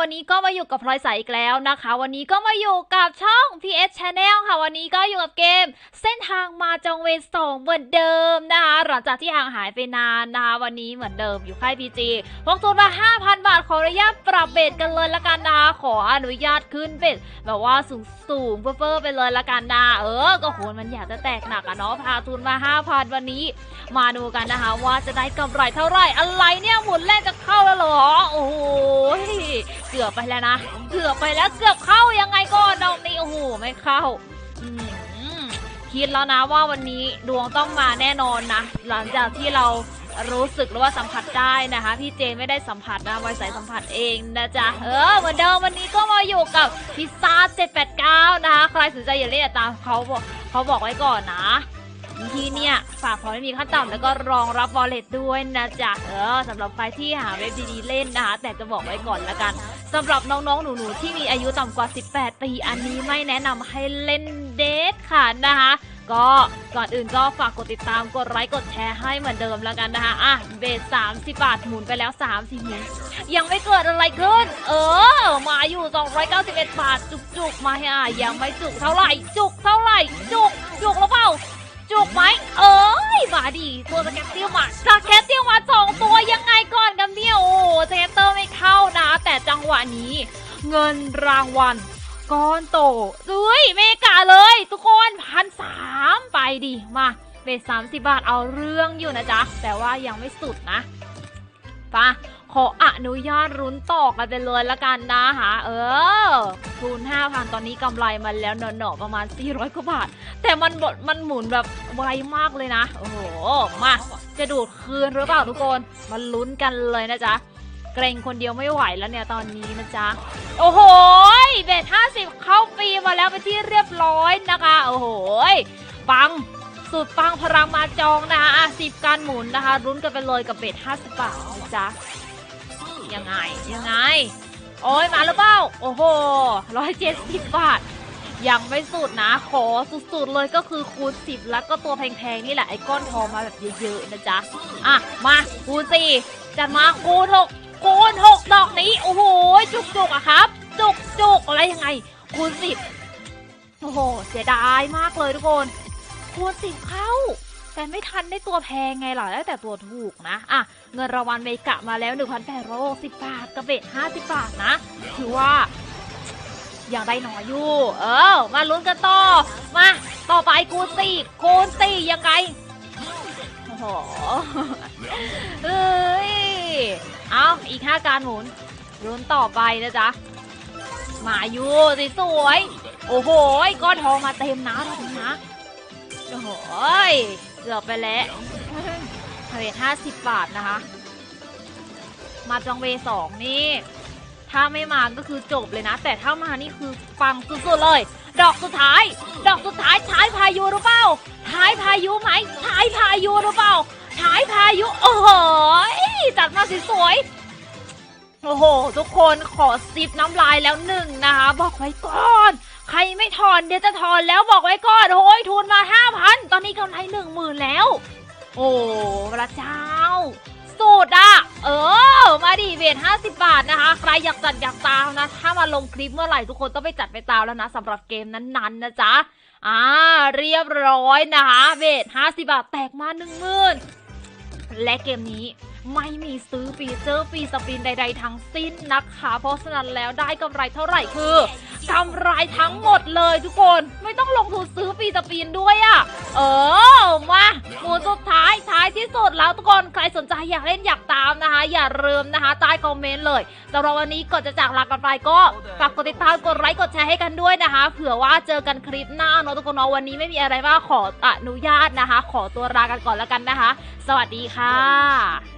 วันนี้ก็มาอยู่กับพลอยใสอีกแล้วนะคะ วันนี้ก็มาอยู่กับช่อง PS Channel ค่ะ วันนี้ก็อยู่กับเกม เส้นทางมาจองเวรสองเหมือนเดิมนะคะหลังจากที่ห่างหายไปนานนะคะวันนี้เหมือนเดิมอยู่ค่าย PG พกทุนมา 5,000 บาทขออนุญาตปรับเบสกันเลยละกันนะคะขออนุญาตขึ้นเบสแบบว่าสูงสูงๆเฟ้อๆไปเลยละกันนะเออ ก็โหมันอยากจะแตกหนักอะเนาะพาทุนมา 5,000 วันนี้ มาดูกันนะคะว่าจะได้กำไรเท่าไหร่อะไรเนี่ยหมุนแรกจะเข้าแล้วหรอโอ้โหเกือบไปแล้วนะ เกือบไปแล้วเกือบเข้ายังไงก็ดอกนี้โอ้โหไม่เข้าคิดแล้วนะว่าวันนี้ดวงต้องมาแน่นอนนะ หลังจากที่เรารู้สึกหรือว่าสัมผัสได้นะคะพี่เจนไม่ได้สัมผัสนะไวใสสัมผัสเองนะจ๊ะเออเหมือนเดิมวันนี้ก็มาอยู่กับพิซซ่า789 นะคะ ใครสนใจอย่าเล่นตามเขาบอกเขาบอกไว้ก่อนนะ ที่เนี่ยฝากพอไม่มีขั้นต่ำแล้วก็รองรับ wallet ด้วยนะจ๊ะเออสำหรับใครที่หาเว็บดีๆเล่นนะคะ แต่จะบอกไว้ก่อนละกันสำหรับน้องๆ หนูๆ ที่มีอายุต่ำกว่า 18 ปีอันนี้ไม่แนะนำให้เล่นเดทค่ะนะคะก็ก่อนอื่นก็ฝากกดติดตามกดไลค์กดแชร์ให้เหมือนเดิมแล้วกันนะคะอะเบส30บาทหมุนไปแล้ว30หมุนยังไม่เกิดอะไรขึ้น เออ มาอยู่ 291 บาท จุกๆ มาให้อะยังไม่จุกเท่าไหร่ จุกเท่าไหร่ จุกจุกหรือเปล่า จุกไหมเอ้ยมาดิตัวสแกตเตียวมาสแกตเตียวมาสองตัวยังไงก่อนกันเนี่ยโอ้สแกตเตอร์ไม่เข้านะ แต่จังหวะนี้ เงินรางวัลก้อนโตเฮ้ยเมกาเลย ทุกคนพันสามไปดิมาเบสสามสิบบาทเอาเรื่องอยู่นะจ๊ะ แต่ว่ายังไม่สุดนะ ปะขออนุญาตรุ้นต่อกันไปเลยละกันนะฮะเออทุน5,000 ตอนนี้กำไรมาแล้วเนาะๆประมาณ 400 กว่าบาท แต่มันบดมันหมุนแบบไวมากเลยนะ โอ้โห มาจะดูดคืนหรือเปล่าทุกคนมาลุ้นกันเลยนะจ๊ะ เกรงคนเดียวไม่ไหวแล้วเนี่ยตอนนี้นะจ๊ะ โอ้โหเบสห้าสิบเข้าปีมาแล้วเป็นที่เรียบร้อยนะคะ โอ้โหปัง สุดปังพลังมาจองนะคะอะสิบการหมุนนะคะรุ้นกันไปเลยกับเบสห้าสิบบาทนะจ๊ะยังไงยังไง โอ้ยมาหรือเปล่าโอ้โหร้อยเจ็ดสิบบาท ยังไม่สุดนะ ขอสุดๆเลยก็คือคูณ10แล้วก็ตัวแพงๆนี่แหละไอ้ก้อนทองมาแบบเยอะๆนะจ๊ะอะมาคูณ4จัดมาคูณ6คูณ6ดอกนี้โอ้โหจุกๆอะครับ จุกๆอะไรยังไงคูณ10โอ้โหเสียดายมากเลยทุกคน คูณ10เข้า แต่ไม่ทันได้ตัวแพงไงล่ะได้แต่ตัวถูกนะ อะ เงินรางวัลเมกะมาแล้ว 1,860 บาทกระเบ็ด50 บาทนะ ถือว่ายังได้น้อยอยู่ เออ มาลุ้นกันต่อ มา ต่อไปคูณสี่คูณสี่ยังไงโอ้โหเอ้ย เอาอีกห้าการหมุนลุ้นต่อไปนะจ๊ะมาอยู่สิสวย โอ้โห ก้อนทองมาเต็มนะทองนะ โอ้โหเกือบไปแล้วเรทห้าสิบบาทนะคะ มาจองเวสองนี่ ถ้าไม่มาก็คือจบเลยนะ แต่ถ้ามานี่คือฟังสุดๆเลย ดอกสุดท้าย ดอกสุดท้ายท้ายพายุหรือเปล่าท้ายพายุไหมท้ายพายุหรือเปล่าท้ายพายุ โอ้โหจัดมาสวยๆโอ้โห ทุกคนขอซิปน้ำลายแล้วหนึ่งนะคะ บอกไว้ก่อน ใครไม่ถอนเดี๋ยวจะถอนแล้วบอกไว้ก่อนโอ้ยทุนมาห้าพันตอนนี้กำไรหนึ่งหมื่นแล้ว โอ้พระเจ้าสูตรอะเออ มาดิเบทห้าสิบบาทนะคะ ใครอยากจัดอยากตามนะ ถ้ามาลงคลิปเมื่อไหร่ทุกคนต้องไปจัดไปตามแล้วนะสำหรับเกมนั้นๆนะจ๊ะอ่าเรียบร้อยนะคะเบทห้าสิบาทแตกมาหนึ่งหมื่นและเกมนี้ไม่มีซื้อฟีเจอร์ฟรีสปินใด ๆ ทั้งสิ้นนะคะ เพราะฉะนั้นแล้วได้กำไรเท่าไหร่คือ กำไรทั้งหมดเลยทุกคนไม่ต้องลงทุนซื้อฟรีสปินด้วยอะ่ะ เออมาหมูสุดท้ายท้ายที่สุดแล้วทุกคนใครสนใจอยากเล่นอยากตามนะคะ อย่าลืมนะคะใต้คอมเมนต์เลยสำหรับวันนี้ก่อนจะจากลากันไปก็ฝากกดติดตามกดไลค์กดแชร์ให้กันด้วยนะคะ เผื่อว่าเจอกันคลิปหน้าเนอะทุกคนเนาะวันนี้ไม่มีอะไรมาขออนุญาตนะคะ ขอตัวลากันก่อนแล้วกันนะคะ สวัสดีค่ะ